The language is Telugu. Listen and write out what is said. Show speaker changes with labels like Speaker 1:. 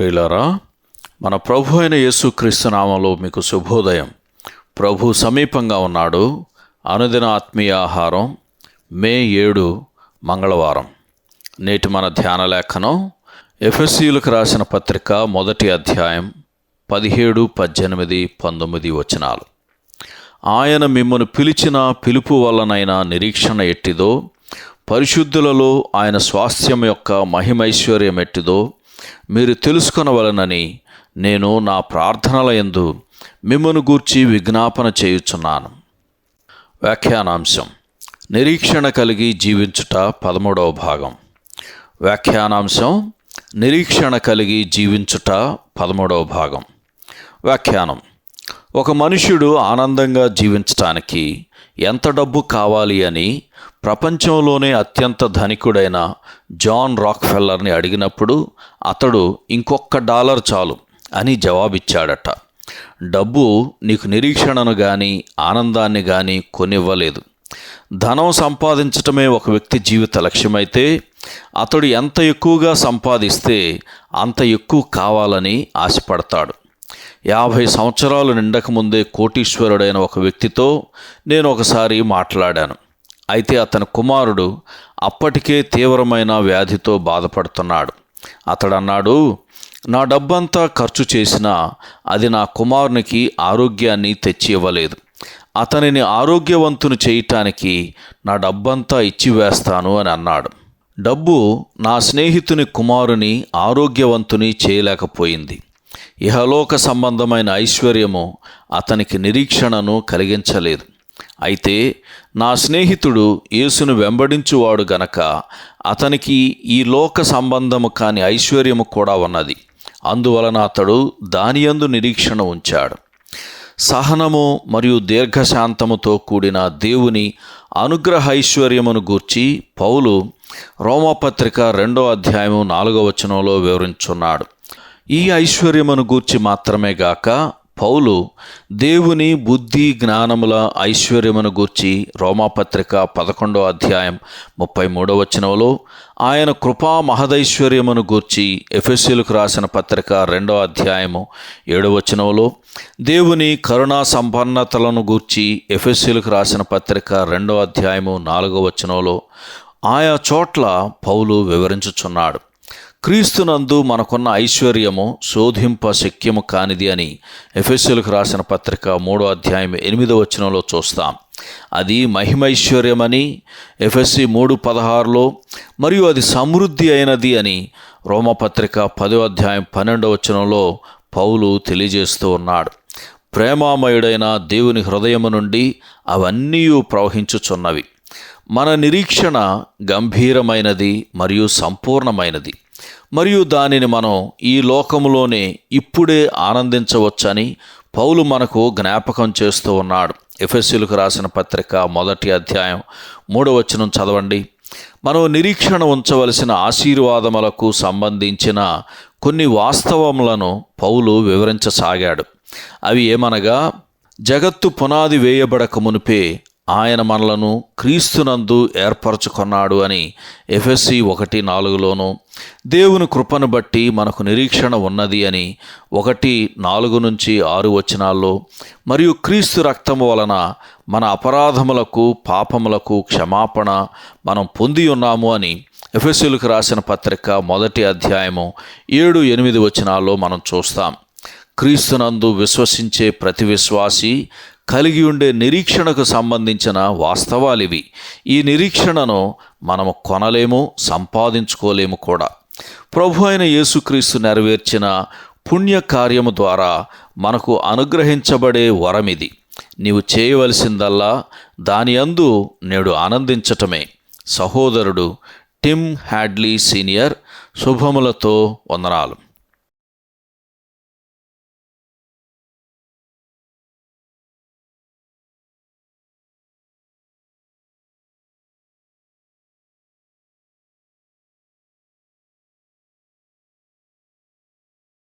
Speaker 1: ప్రియులారా మన ప్రభు అయిన యేసుక్రీస్తు నామంలో మీకు శుభోదయం. ప్రభు సమీపంగా ఉన్నాడు. అనుదిన ఆత్మీయ ఆహారం మే ఏడు మంగళవారం. నేటి మన ధ్యాన లేఖనం ఎఫ్ఎస్సీలకు రాసిన పత్రిక మొదటి అధ్యాయం పదిహేడు పద్దెనిమిది పంతొమ్మిది వచనాలు. ఆయన మిమ్మను పిలిచిన పిలుపు వలనైన నిరీక్షణ ఎట్టిదో పరిశుద్ధులలో ఆయన స్వాస్థ్యం యొక్క మహిమైశ్వర్యం ఎట్టిదో మీరు తెలుసుకొనవలనని నేను నా ప్రార్థనల ఎందు మిమ్మను గూర్చి విజ్ఞాపన చేయుచున్నాను. వ్యాఖ్యానాంశం. నిరీక్షణ కలిగి జీవించుట పదమూడవ భాగం. వ్యాఖ్యానాంశం. నిరీక్షణ కలిగి జీవించుట పదమూడవ భాగం. వ్యాఖ్యానం. ఒక మనుష్యుడు ఆనందంగా జీవించటానికి ఎంత డబ్బు కావాలి అని ప్రపంచంలోనే అత్యంత ధనికుడైన జాన్ రాక్ఫెల్లర్ని అడిగినప్పుడు అతడు ఇంకొక డాలర్ చాలు అని జవాబిచ్చాడట. డబ్బు నీకు నిరీక్షణను కానీ ఆనందాన్ని కానీ కొనివ్వలేదు. ధనం సంపాదించటమే ఒక వ్యక్తి జీవిత లక్ష్యమైతే అతడు ఎంత ఎక్కువగా సంపాదిస్తే అంత ఎక్కువ కావాలని ఆశపడతాడు. యాభై సంవత్సరాలు నిండకముందే కోటీశ్వరుడైన ఒక వ్యక్తితో నేను ఒకసారి మాట్లాడాను. అయితే అతని కుమారుడు అప్పటికే తీవ్రమైన వ్యాధితో బాధపడుతున్నాడు. అతడన్నాడు నా డబ్బంతా ఖర్చు చేసినా అది నా కుమారునికి ఆరోగ్యాన్ని తెచ్చి ఇవ్వలేదు అతనిని ఆరోగ్యవంతుని చేయటానికి నా డబ్బంతా ఇచ్చివేస్తాను అని అన్నాడు. డబ్బు నా స్నేహితుని కుమారుని ఆరోగ్యవంతుని చేయలేకపోయింది. ఇహలోక సంబంధమైన ఐశ్వర్యము అతనికి నిరీక్షణను కలిగించలేదు. అయితే నా స్నేహితుడు యేసును వెంబడించువాడు గనక అతనికి ఈ లోక సంబంధము కాని ఐశ్వర్యము కూడా ఉన్నది. అందువలన అతడు దానియందు నిరీక్షణ ఉంచాడు. సహనము మరియు దీర్ఘశాంతముతో కూడిన దేవుని అనుగ్రహ ఐశ్వర్యమును గూర్చి పౌలు రోమపత్రిక రెండో అధ్యాయము నాలుగో వచనంలో వివరించున్నాడు. ఈ ఐశ్వర్యమును గూర్చి మాత్రమే గాక పౌలు దేవుని బుద్ధి జ్ఞానముల ఐశ్వర్యమును గూర్చి రోమాపత్రిక పదకొండో అధ్యాయం ముప్పై మూడో వచనంలో ఆయన కృపా మహదైశ్వర్యమును గూర్చి ఎఫెసిలకు రాసిన పత్రిక రెండో అధ్యాయము ఏడో వచనంలో దేవుని కరుణా సంపన్నతలను గూర్చి ఎఫెసిలకు రాసిన పత్రిక రెండో అధ్యాయము నాలుగో వచనంలో ఆయా చోట్ల పౌలు వివరించుచున్నాడు. క్రీస్తునందు మనకున్న ఐశ్వర్యము శోధింప శక్యము కానిది అని ఎఫ్ఎస్ఎల్కు రాసిన పత్రిక మూడో అధ్యాయం ఎనిమిదో వచనంలో చూస్తాం. అది మహిమైశ్వర్యమని ఎఫ్ఎస్సి మూడు పదహారులో మరియు అది సమృద్ధి అయినది అని రోమపత్రిక పదో అధ్యాయం పన్నెండో వచనంలో పౌలు తెలియజేస్తూ ఉన్నాడు. ప్రేమామయుడైన దేవుని హృదయము నుండి అవన్నీ ప్రవహించుచున్నవి. మన నిరీక్షణ గంభీరమైనది మరియు సంపూర్ణమైనది. మరియు దానిని మనం ఈ లోకములోనే ఇప్పుడే ఆనందించవచ్చని పౌలు మనకు జ్ఞాపకం చేస్తూ ఉన్నాడు. ఎఫ్ఎస్సీలకు రాసిన పత్రిక మొదటి అధ్యాయం మూడవచనం చదవండి. మనం నిరీక్షణ ఉంచవలసిన ఆశీర్వాదములకు సంబంధించిన కొన్ని వాస్తవములను పౌలు వివరించసాగాడు. అవి ఏమనగా జగత్తు పునాది వేయబడక మునిపే ఆయన మనలను క్రీస్తునందు ఏర్పరచుకున్నాడు అని ఎఫ్ఎస్సి ఒకటి నాలుగులోను దేవుని కృపను బట్టి మనకు నిరీక్షణ ఉన్నది అని ఒకటి నాలుగు నుంచి ఆరు వచనాల్లో మరియు క్రీస్తు రక్తము వలన మన అపరాధములకు పాపములకు క్షమాపణ మనం పొంది ఉన్నాము అని ఎఫ్ఎస్సీలకు రాసిన పత్రిక మొదటి అధ్యాయము ఏడు ఎనిమిది వచనాల్లో మనం చూస్తాం. క్రీస్తునందు విశ్వసించే ప్రతి విశ్వాసి కలిగి ఉండే నిరీక్షణకు సంబంధించిన వాస్తవాలివి. ఈ నిరీక్షణను మనము కొనలేము సంపాదించుకోలేము కూడా. ప్రభు అయిన యేసుక్రీస్తు నెరవేర్చిన పుణ్య కార్యము ద్వారా మనకు అనుగ్రహించబడే వరమిది. నీవు చేయవలసిందల్లా దాని అందు నేడు ఆనందించటమే. సహోదరుడు టిమ్ హ్యాడ్లీ సీనియర్ శుభములతో వందనాలు.